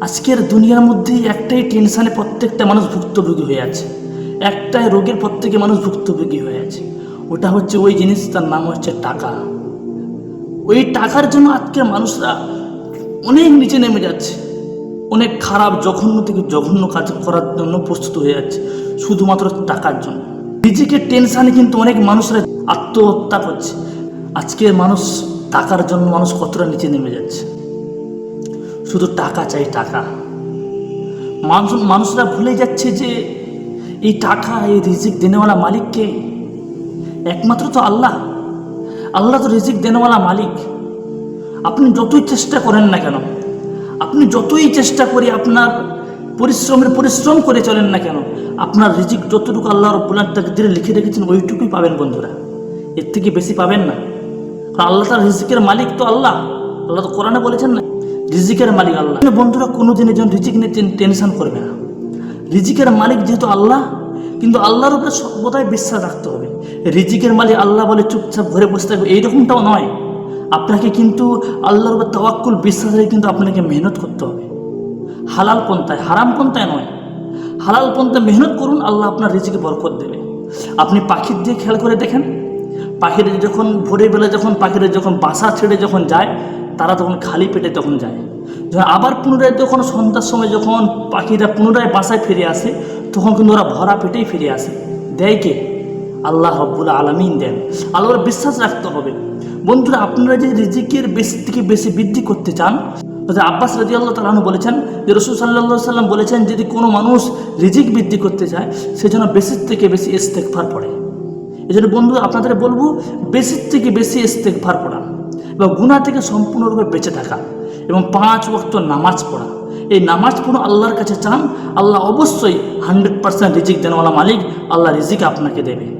আজকের দুনিয়ার মধ্যে একটাই টেনশানে প্রত্যেকটা মানুষ ভুক্তভোগী হয়ে আছে। একটাই রোগের প্রত্যেকে মানুষ ভুক্তভোগী হয়ে আছে। ওটা হচ্ছে ওই জিনিস, তার নাম হচ্ছে টাকা। ওই টাকার জন্য আজকের মানুষরা অনেক নিচে নেমে যাচ্ছে। অনেক খারাপ, জঘন্য থেকে জঘন্য কাজ করার জন্য প্রস্তুত হয়ে যাচ্ছে, শুধুমাত্র টাকার জন্য। নিজেকে টেনশানে কিন্তু অনেক মানুষরা আত্মহত্যা করছে। আজকের মানুষ টাকার জন্য মানুষ কতটা নিচে নেমে যাচ্ছে। শুধু টাকা চাই টাকা। মানুষ মানুষরা ভুলে যাচ্ছে যে এই টাকা, এই রিজিক দেনেওয়ালা মালিককে একমাত্র তো আল্লাহ। আল্লাহ তো রিজিক দেনেওয়ালা মালিক। আপনি যতই চেষ্টা করেন না কেন, আপনি যতই চেষ্টা করে আপনার পরিশ্রমের পরিশ্রম করে চলেন না কেন, আপনার রিজিক যতটুকু আল্লাহ রব্বুল তাকদিরে লিখে রেখেছেন, ওইটুকুই পাবেন বন্ধুরা। এর থেকে বেশি পাবেন না। কারণ আল্লাহ তার রিজিকের মালিক তো আল্লাহ। আল্লাহ তো কোরআনে বলেছেন না রিজিকের মালিক আল্লাহ। বন্ধুরা কোনো দিনের জন্য রিজিক নিয়ে টেনশন করবে না। রিজিকের মালিক যেহেতু আল্লাহ, কিন্তু আল্লাহর উপরে সর্বদাই বিশ্বাস রাখতে হবে। রিজিকের মালিক আল্লাহ বলে চুপচাপ ঘরে বসে থাকবে, এইরকমটাও নয়। আপনাকে কিন্তু আল্লাহর উপর তাওয়াক্কুল বিশ্বাস রেখে কিন্তু আপনাকে মেহনত করতে হবে। হালাল পন্থায়, হারাম পন্থায় নয়। হালাল পন্থায় মেহনত করুন, আল্লাহ আপনার রিজিকে বরকত দেবে। আপনি পাখির দিয়ে খেয়াল করে দেখেন। পাখিরা যখন ভোরবেলা যখন, পাখিরা যখন বাসা ছেড়ে যখন যায় তারা তখন খালি পেটে তখন যায়। আবার পুনরায় যখন সন্ধ্যার সময় যখন পাখিরা পুনরায় বাসায় ফিরে আসে, তখন কিন্তু ওরা ভরা পেটেই ফিরে আসে। দেয় কে? আল্লাহ রব্বুল আলমিন দেন। আল্লাহর বিশ্বাস রাখতে হবে। বন্ধুরা, আপনারা যে রিজিকের বেশি থেকে বেশি বৃদ্ধি করতে চান আব্বাস রাজি আল্লাহ তালাহু বলেছেন, যে রসুল সাল্লাহ সাল্লাম বলেছেন, যদি কোনো মানুষ রিজিক বৃদ্ধি করতে চায়, সে যেন বেশি থেকে বেশি ইস্তেকফার পড়ে। এই জন্য বন্ধু আপনাদের বলব বেশির থেকে বেশি ইস্তেকফার পড়া। এবং গুণা থেকে সম্পূর্ণরূপে বেঁচে থাকা এবং পাঁচ ওয়াক্ত নামাজ পড়া। এই নামাজ পড়ো আল্লাহর কাছে চান, আল্লাহ অবশ্যই হান্ড্রেড পার্সেন্ট রিজিক দেনওয়ালা মালিক, আল্লাহ রিজিক আপনাকে দেবে।